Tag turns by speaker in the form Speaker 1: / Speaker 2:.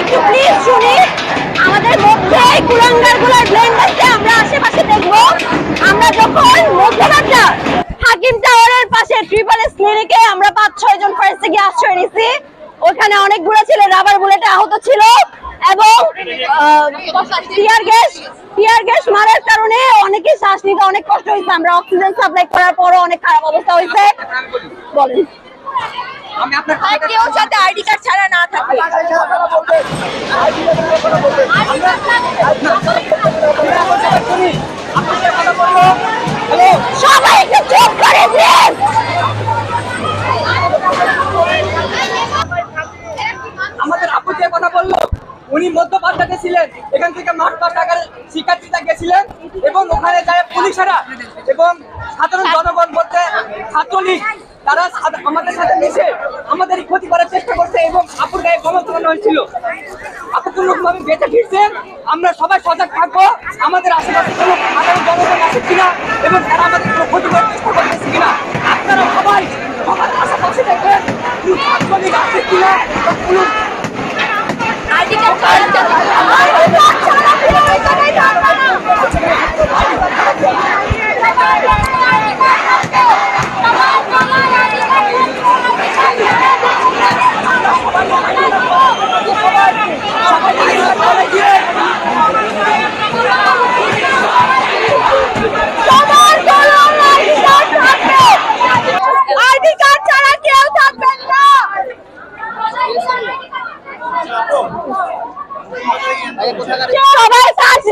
Speaker 1: একটু প্লিজ শুনি। আমাদের মধ্যে এই কুলাঙ্গারগুলোর ব্লেন্ডারকে আমরা আশেপাশে দেখব। আমরা যখন মধ্যরাতটা হাকিম টাওয়ারের পাশে ট্রিপল এস ক্লিনিকে আমরা পাঁচ, ছয় জন ফার্স্টে গিয়ে আশ্রয় নিছি, ওখানে অনেকগুলো ছিল রাবার বুলেটে আহত ছিল এবং টিয়ার গ্যাস টিয়ার গ্যাস মারার কারণে অনেকে শ্বাস নিতে অনেক কষ্ট হয়েছে। আমরা অক্সিজেন সাপ্লাই করার পরও অনেক খারাপ অবস্থা হয়েছে। বলেন।
Speaker 2: আর কেউ
Speaker 1: যাতে আইডি কার্ড ছাড়া না থাকে। সবাই একটু চুপ করে দিন।
Speaker 2: আমাদের আপু যে কথা বলল উনি মধ্যপ্রাচ্যতে ছিলেন এখান থেকে মাঠ পাঠাগার শিক্ষার্থীরা গেছিলেন এবং ওখানে যায় পুলিশেরা এবং সাধারণ জনগণ বলতে ছাত্রলীগ তারা আমাদের সাথে মিশে আমাদের ক্ষতি করার চেষ্টা করছে এবং আপুর গায়ে গণতন্ত্র হয়েছিল। আপু বেঁচে ফিরছেন? আমরা সবাই সজাগ থাকব। আমাদের আশেপাশে কোনো আগামী জনগণ আছে কিনা এবং তারা আমাদের কোনো ক্ষতি করার চেষ্টা করতেছে কিনা, আপনারা সবাই আমার আশেপাশে দেখবেন আছে কিনা
Speaker 1: Eu Já vai estar se